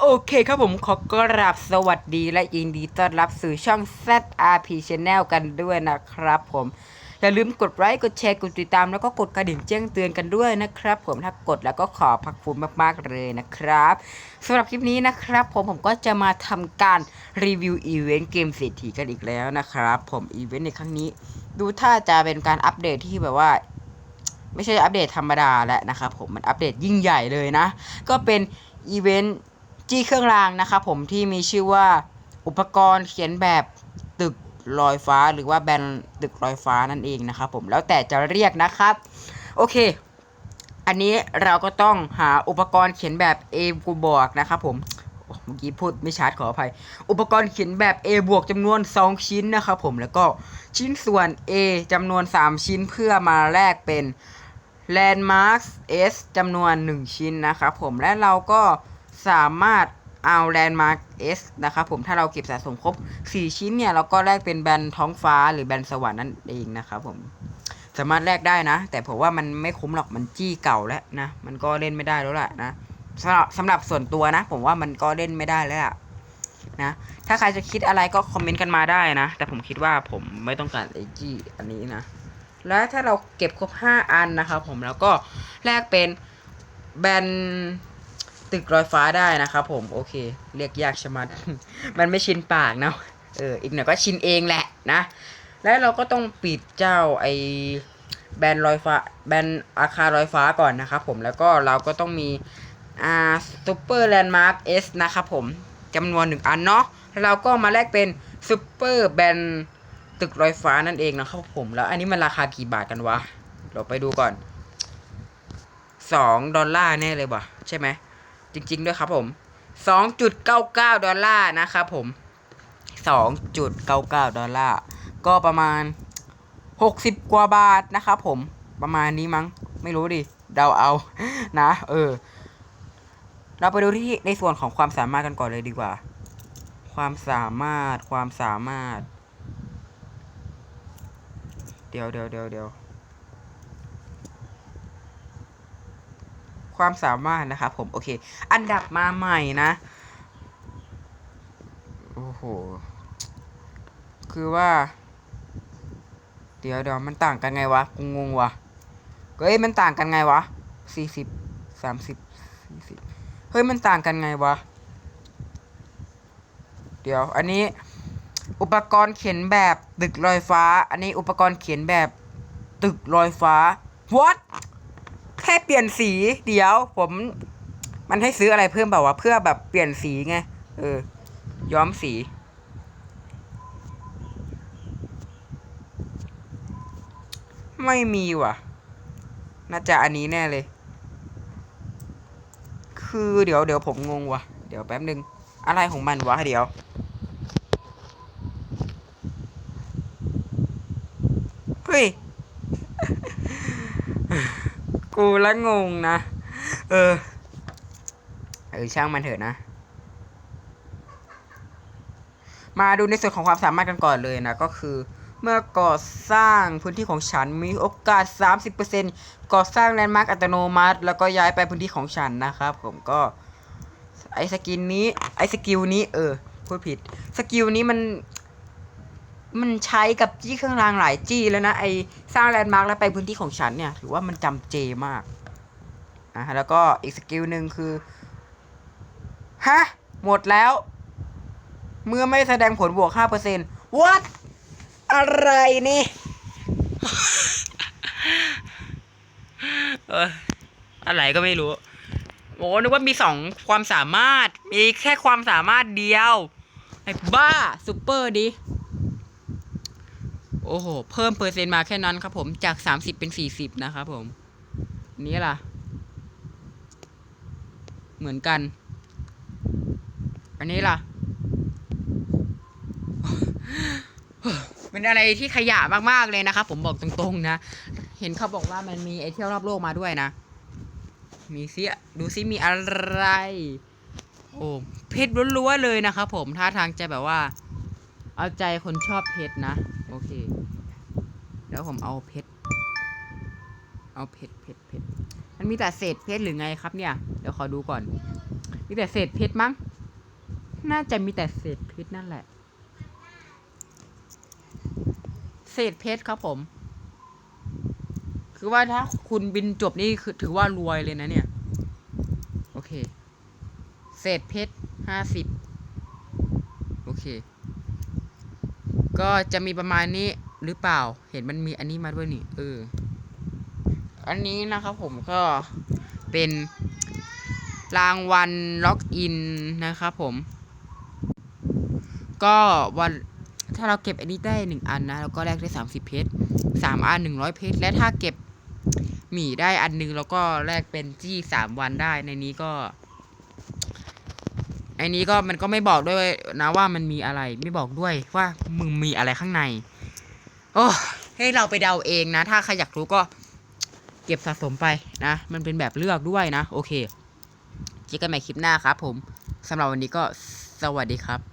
โอเคครับผมขอกราบสวัสดีและยินดีต้อนรับสู่ช่อง ZRP Channel กันด้วยนะครับผมอย่าลืมกดไลค์กดแชร์กดติดตามแล้วก็กดกระดิ่งแจ้งเตือนกันด้วยนะครับ ผมถ้ากดแล้วก็ขอพักคุณมากๆเลยนะครับสำหรับคลิปนี้นะครับ ผมผมก็จะมาทำการรีวิวอีเวนต์เกมเศรษฐีกันอีกแล้วนะครับ ผมอีเวนต์ในครั้งนี้ ดูถ้าจะเป็นการอัปเดตที่แบบว่าไม่ใช่อัปเดตธรรมดาแล้วนะครับผมมันอัปเดตยิ่งใหญ่เลยนะ ก็เป็นอีเวนต์ จี้เครื่องรางนะครับผมที่มีชื่อว่าอุปกรณ์เขียนแบบตึกลอยฟ้าหรือว่าแบนตึกลอยฟ้านั่นเองนะครับผมแล้วแต่จะเรียกนะครับ โอเค อันนี้เราก็ต้องหาอุปกรณ์เขียนแบบ A กูบอกนะครับผมเมื่อกี้พูดไม่ชัดขออภัย อุปกรณ์เขียนแบบ A บวกจำนวน 2 ชิ้นนะครับผมแล้วก็ชิ้นส่วน A จำนวน 3 ชิ้นเพื่อมาแลกเป็น Landmark S จำนวน 1 ชิ้นนะครับผมและเราก็ สามารถเอา Landmark S นะครับผมถ้าเราเก็บสะสมครบ 4 ชิ้นเนี่ย เราก็แลกเป็นแบนท้องฟ้าหรือแบนสวรรค์นั่นเองนะครับผมสามารถแลกได้นะ แต่ผมว่ามันไม่คุ้มหรอกมันจี้เก่าแล้วนะ มันก็เล่นไม่ได้แล้วแหละนะสำหรับสำหรับส่วนตัวนะ ผมว่ามันก็เล่นไม่ได้แล้วล่ะนะถ้าใครจะคิดอะไรก็คอมเมนต์กันมาได้นะ แต่ผมคิดว่าผมไม่ต้องการไอจี้อันนี้นะ แล้วถ้าเราเก็บครบ 5 อันนะครับผมแล้วก็แลกเป็นแบน ตึกลอยฟ้าได้นะครับผมโอเค เรียกยากชะมัด มันไม่ชินปากเนาะเอออีกหน่อยก็ชินเองแหละนะ แล้วเราก็ต้องปิดเจ้าไอแบนลอยฟ้าแบนอาคารลอยฟ้าก่อนนะครับผมแล้วก็เราก็ต้องมีอ่าซูเปอร์แลนด์มาร์คเอสนะครับผมจำนวนหนึ่งอันเนาะแล้วเราก็มาแลกเป็นซูเปอร์แบนตึกลอยฟ้านั่นเองนะครับผมแล้วอันนี้มันราคากี่บาทกันวะเราไปดูก่อนสองดอลลาร์แน่เลยว่ะใช่ไหม จริง ๆ ด้วยครับผมสองจุดเก้าเก้าดอลลาร์นะครับผมสองจุดเก้าเก้าดอลลาร์ ก็ประมาณหกสิบกว่าบาทนะครับผม ประมาณนี้มั้ง ไม่รู้ดิ เดาเอา นะ เออ เราไปดูที่ในส่วนของความสามารถกันก่อนเลยดีกว่า ความสามารถ ความสามารถ เดี๋ยวเดี๋ยวเดี๋ยวเดี๋ยว ความสามารถนะครับผมโอเค อันดับมาใหม่นะ โอ้โห คือว่า เดี๋ยวเดี๋ยวมันต่างกันไงวะกูงงวะเฮ้ยมันต่างกันไงวะสี่สิบสามสิบสี่สิบเฮ้ยมันต่างกันไงวะ เดี๋ยว อันนี้ อุปกรณ์เขียนแบบตึกลอยฟ้า อันนี้อุปกรณ์เขียนแบบตึกลอยฟ้า what ค่เปลี่ยนสีเดี๋ยวผม มันให้ซื้ออะไรเพิ่มเปล่าวะเพื่อแบบเปลี่ยนสีไงเออ ย้อมสี ไม่มีว่ะ น่าจะอันนี้แน่เลย คือเดี๋ยวเดี๋ยวผมงงว่ะ เดี๋ยวแป๊บนึง อะไรของมันวะเดี๋ยว เฮ้ย กูละงงนะ เออ เออช่างมันเถอะนะ มาดูในส่วนของความสามารถกันก่อนเลยนะ ก็คือเมื่อก่อสร้างพื้นที่ของฉันมีโอกาส 30%ก่อสร้างแลนด์มาร์กอัตโนมัติ แล้วก็ย้ายไปพื้นที่ของฉันนะครับ ผมก็ ไอสกินนี้ไอสกิลนี้เออพูดผิด สกิลนี้มัน มันใช้กับจี้เครื่องรางหลายจี้แล้วนะไอสร้างแลนด์มาร์กแล้วไปพื้นที่ของฉันเนี่ยถือว่ามันจำเจมากอะแล้วก็อีกสกิลหนึ่งคือฮะหมดแล้ว เมื่อไม่แสดงผลบวก5% what อะไรนี่เอออะไรก็ไม่รู้โอ้นึกว่ามีสองความสามารถ มีแค่ความสามารถเดียว ไอ้บ้าซูเปอร์ดิ อ้โห เพิ่มเปอร์เซ็นต์มาแค่นั้นครับผมจาก30เป็น40นะครับผม นี้ล่ะ เหมือนกัน อันนี้ล่ะ เป็นอะไรที่ขยะมากๆเลยนะครับผมบอกตรงๆนะ เห็นเขาบอกว่ามันมีไอเที่ยวรอบโลกมาด้วยนะ มีซิดูซิมีอะไร โอ้เพชรล้วนๆเลยนะครับผมท่าทางจะแบบว่า เอาใจคนชอบเพชรนะ โอเคแล้วผมเอาเพชร เอาเพชรเพชรเพชรมันมีแต่เศษเพชรหรือไงครับเนี่ย เดี๋ยวขอดูก่อน มีแต่เศษเพชรมั้ง น่าจะมีแต่เศษเพชรนั่นแหละ เศษเพชรครับผม คือว่าถ้าคุณบินจบนี่คือถือว่ารวยเลยนะเนี่ย โอเค เศษเพชรห้าสิบ โอเค ก็จะมีประมาณนี้หรือเปล่า เห็นมันมีอันนี้มาด้วยนี่เออ อันนี้นะครับผมก็เป็นรางวัลล็อกอินนะครับผม ก็วันถ้าเราเก็บอันนี้ได้หนึ่งอันนะแล้วก็แลกได้สามสิบเพชรสามอันหนึ่งร้อยเพชรและถ้าเก็บหมี่ได้อันหนึงแล้วก็แลกเป็นจี้สามวันได้ในนี้ก็ ในนี้ก็มันก็ไม่บอกด้วยนะว่ามันมีอะไรไม่บอกด้วยว่ามึงมีอะไรข้างใน โอ้ให้เราไปเดาเองนะ ถ้าใครอยากรู้ก็เก็บสะสมไปนะ มันเป็นแบบเลือกด้วยนะ โอเคเจอกันใหม่คลิปหน้าครับผมสำหรับวันนี้ก็สวัสดีครับ